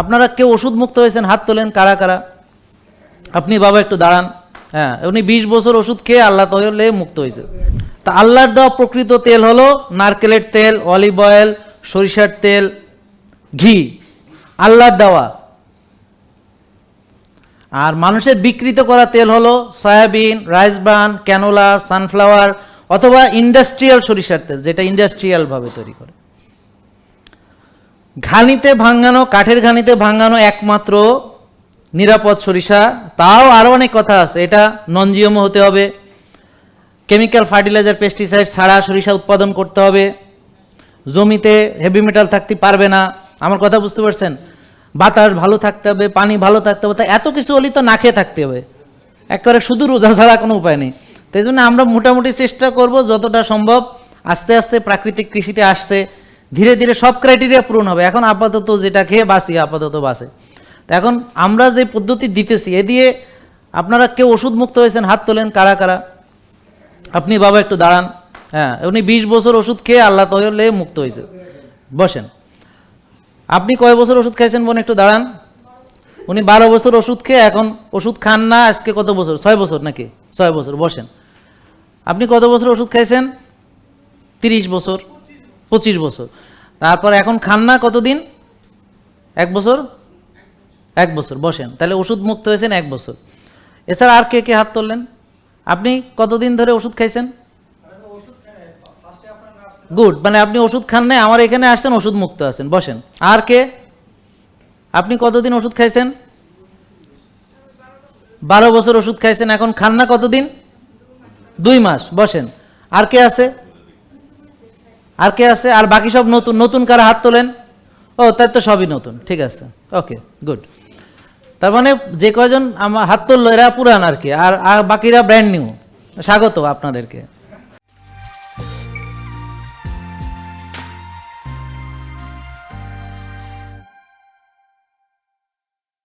আপনারা কেউ ওষুধ মুক্ত হয়েছেন, হাত তোলেন, কারা কারা? আপনি বাবা একটু দাঁড়ান। হ্যাঁ উনি বিশ বছর ওষুধ খেয়ে আল্লাহ তাহলে মুক্ত হয়েছে। তা আল্লাহর দেওয়া প্রকৃত তেল হলো নারকেলের তেল, অলিভ অয়েল, সরিষার তেল, ঘি। আল্লাহর দেওয়া। আর মানুষের বিকৃত করা তেল হলো soybean, rice bran, canola, sunflower অথবা ইন্ডাস্ট্রিয়াল সরিষার তেল, যেটা ইন্ডাস্ট্রিয়ালভাবে তৈরি করে। ঘানিতে ভাঙানো, কাঠের ঘানিতে ভাঙানো একমাত্র নিরাপদ সরিষা। তাও আরও অনেক কথা আছে। এটা নন জিএমও হতে হবে। কেমিক্যাল ফার্টিলাইজার পেস্টিসাইড ছাড়া সরিষা উৎপাদন করতে হবে। জমিতে হেভি মেটাল থাকতে পারবে না। আমার কথা বুঝতে পারছেন? বাতাস ভালো থাকতে হবে, পানি ভালো থাকতে হবে, তা এত কিছু হলেই তো না খেয়ে থাকতে হবে। একবারে শুধু রোজা ছাড়া কোনো উপায় নেই। তাই জন্য আমরা মোটামুটি চেষ্টা করব যতটা সম্ভব আস্তে আস্তে প্রাকৃতিক কৃষিতে আসতে। ধীরে ধীরে সব ক্রাইটেরিয়া পূরণ হবে। এখন আপাতত যেটা খেয়ে বাঁচি, আপাতত তা এখন আমরা যে পদ্ধতি দিতেছি, এ দিয়ে আপনারা কেউ ওষুধ মুক্ত হয়েছেন, হাত তোলেন, কারা কারা? আপনি বাবা একটু দাঁড়ান। হ্যাঁ উনি বিশ বছর ওষুধ খেয়ে আল্লাহ তাহলে মুক্ত হয়েছে। বসেন। আপনি কয় বছর ওষুধ খাইছেন বোন, একটু দাঁড়ান। উনি বারো বছর ওষুধ খেয়ে এখন ওষুধ খান না, আজকে কত বছর? ছয় বছর নাকি? ছয় বছর, বসেন। আপনি কত বছর ওষুধ খাইছেন? তিরিশ বছর। পঁচিশ বছর। তারপর এখন খান না কতদিন? এক বছর? এক বছর, বসেন। তাহলে ওষুধ মুক্ত হয়েছেন এক বছর। এছাড়া আর কে কে হাত তুললেন? আপনি কতদিন ধরে ওষুধ খাইছেন? গুড মানে আপনি ওষুধ খান নাই, আমার এখানে আসছেন, ওষুধ মুক্ত আছেন। বসেন। আর কে? আপনি কতদিন ওষুধ খাইছেন? বারো বছর ওষুধ খাইছেন, এখন খান না কতদিন? দুই মাস। বসেন। আর কে আছে? আর কে আছে? আর বাকি সব নতুন নতুন কারা হাত তোলেন? ও, তার তো সবই নতুন, ঠিক আছে। ওকে গুড তার মানে যে কয়জন আমার হাত তুললো, এরা পুরান আর কি। আর আর বাকিরা ব্র্যান্ড নিউ স্বাগত আপনাদেরকে।